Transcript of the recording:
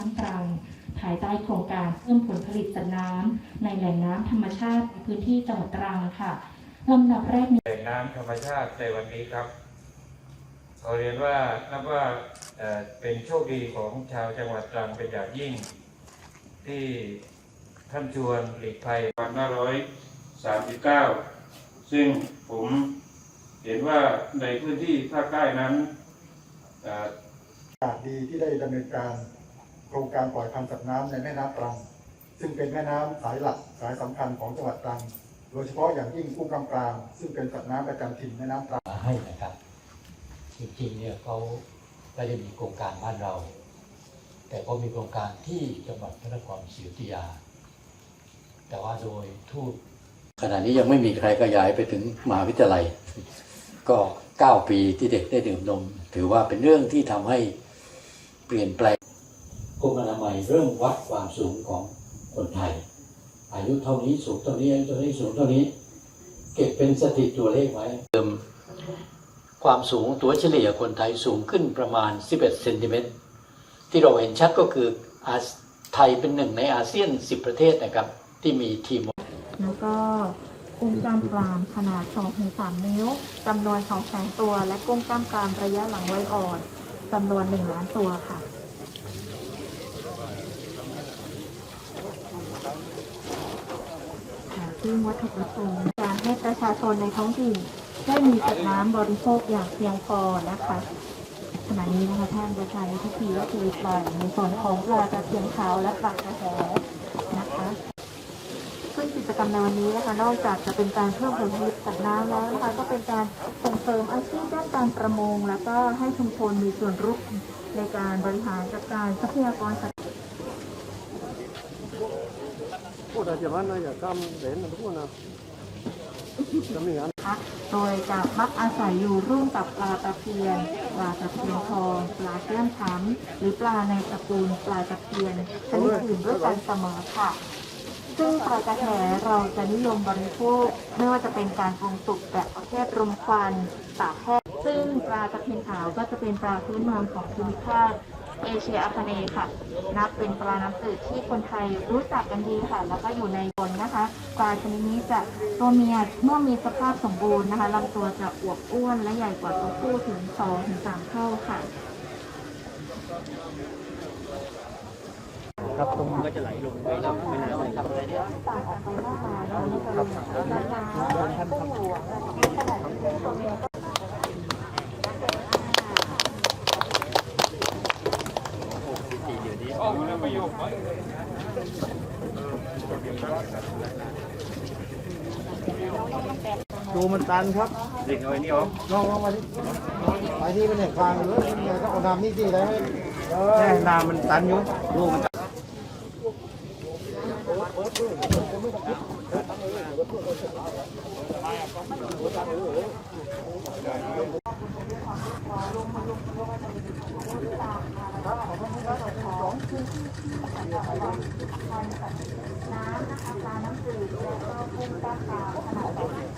น้ำตรังภายใต้โครงการเพิ่มผลผลิตจากน้ำในแหล่งน้ำธรรมชาติในพื้นที่จังหวัดตรังค่ะลำดับแรกแหล่งน้ำธรรมชาติในวันนี้ครับขอเรียนว่านับว่าเอ่อเป็นโชคดีของชาวจังหวัดตรังเป็นอย่างยิ่ง ที่ท่านชวนหลีกภัยวัน539ซึ่งผมเห็นว่าในพื้นที่ภาคใต้นั้นเอ่อโอกาสดีที่ได้ดำเนินการ โครงการปล่อยพันธุ์สัตว์น้ำในแม่น้ำตรัง ซึ่งเป็นแม่น้ำสายหลักสายสำคัญของจังหวัดตรัง โดยเฉพาะอย่างยิ่งกุ้งกำกรามซึ่งเป็นสัตว์น้ำประจำถิ่นแม่น้ำตรังมาให้นะครับ จริงๆเนี่ยเขาไม่ได้มีโครงการบ้านเรา แต่ก็มีโครงการที่จังหวัดพระนครศรีอยุธยา แต่ว่าโดยทูตขณะนี้ยังไม่มีใครขยายไปถึงมหาวิทยาลัย ก็ 9 ปีที่เด็กได้ดื่มนม ถือว่าเป็นเรื่องที่ทำให้เปลี่ยนแปลงกรมอนามัย เริ่มวัดความสูงของคนไทย อายุเท่านี้สูงเท่านี้อายุเท่านี้สูงเท่านี้ เก็บเป็นสถิติตัวเลขไว้เดิมความสูงตัวเฉลี่ยคนไทยสูงขึ้นประมาณ 11เซนติเมตรที่เราเห็นชัดก็คืออาไทยเป็นหนึ่งในอาเซียน 10 ประเทศนะครับ ที่มีทีม แล้วก็กุ้งกล้ามกรามขนาด2-3 นิ้วจำนวน2แสนตัว และกุ้งกล้ามกรามระยะหลังไว้อ่อนจำนวน 1 ล้านตัวค่ะ ค่ะ ซึ่งวัตถุประสงค์การให้ประชาชนในท้องถิ่นได้มีสัตน้ำบริโภคอย่างเพียงพอนะคะขณะนี้นะคะท่านจะใช้พิธีก็คือปล่อยในส่วนของปลาตะเพียนขาวและปลากระแหนะคะซึ่งกิจกรรมในวันนี้นะคะนอกจากจะเป็นการเพิ่มผลผลิตจากน้ำแล้วนะคะก็เป็นการส่งเสริมอาชีพด้านการประมง แล้วก็ให้ชุมชนมีส่วนร่วมในการบริหารจัดการทรัพยากรสัตว์ Ủa, đại diện nó giờ cam đến là đúng rồi nào. Cam mình ăn. นคะโดยจะมักอาศัยอยู่ร่วมกับปลาตะเพียน ปลาตะเพียนทอง ปลาแก้มช้ำหรือปลาในตระกูลปลาตะเพียนชนิดอื่นด้วยกันเสมอค่ะ ซึ่งปลากระแหเราจะนิยมบริโภคไม่ว่าจะเป็นการปรุงสุกแบบประเภทรมควันตากแห้งซึ่งปลาตะเพียนขาวก็จะเป็นปลาพื้นเมืองของภูมิภาค เอเชียอาคเนย์ค่ะ นับเป็นปลาน้ำจืดที่คนไทยรู้จักกันดีค่ะ แล้วก็อยู่ในบนนะคะ ปลาชนิดนี้จะตัวเมียเมื่อมีสภาพสมบูรณ์นะคะลำตัวจะอวบอ้วนและใหญ่กว่าตัวผู้ถึง2ถึง3เท่าค่ะครับตรงมันก็จะไหลลงไปในแม่น้ำเลยครับต่างออกไปมากมายแล้วนี่จะลง ดที่ตัวเมียก็ดูมันตันครับเด็กเอาไว้นี่ออกลองลองมาดิไปที่เป็นแหกฟางเลยเนี่ยก็เอาน้ำนี่สิได้ไหมแน่น้ำมันตันอยู่ดูมันตัน น้ำนะคะปลาน้ำจืดแล้วก็กุ้งกล้ามกรามขนาดใหญ่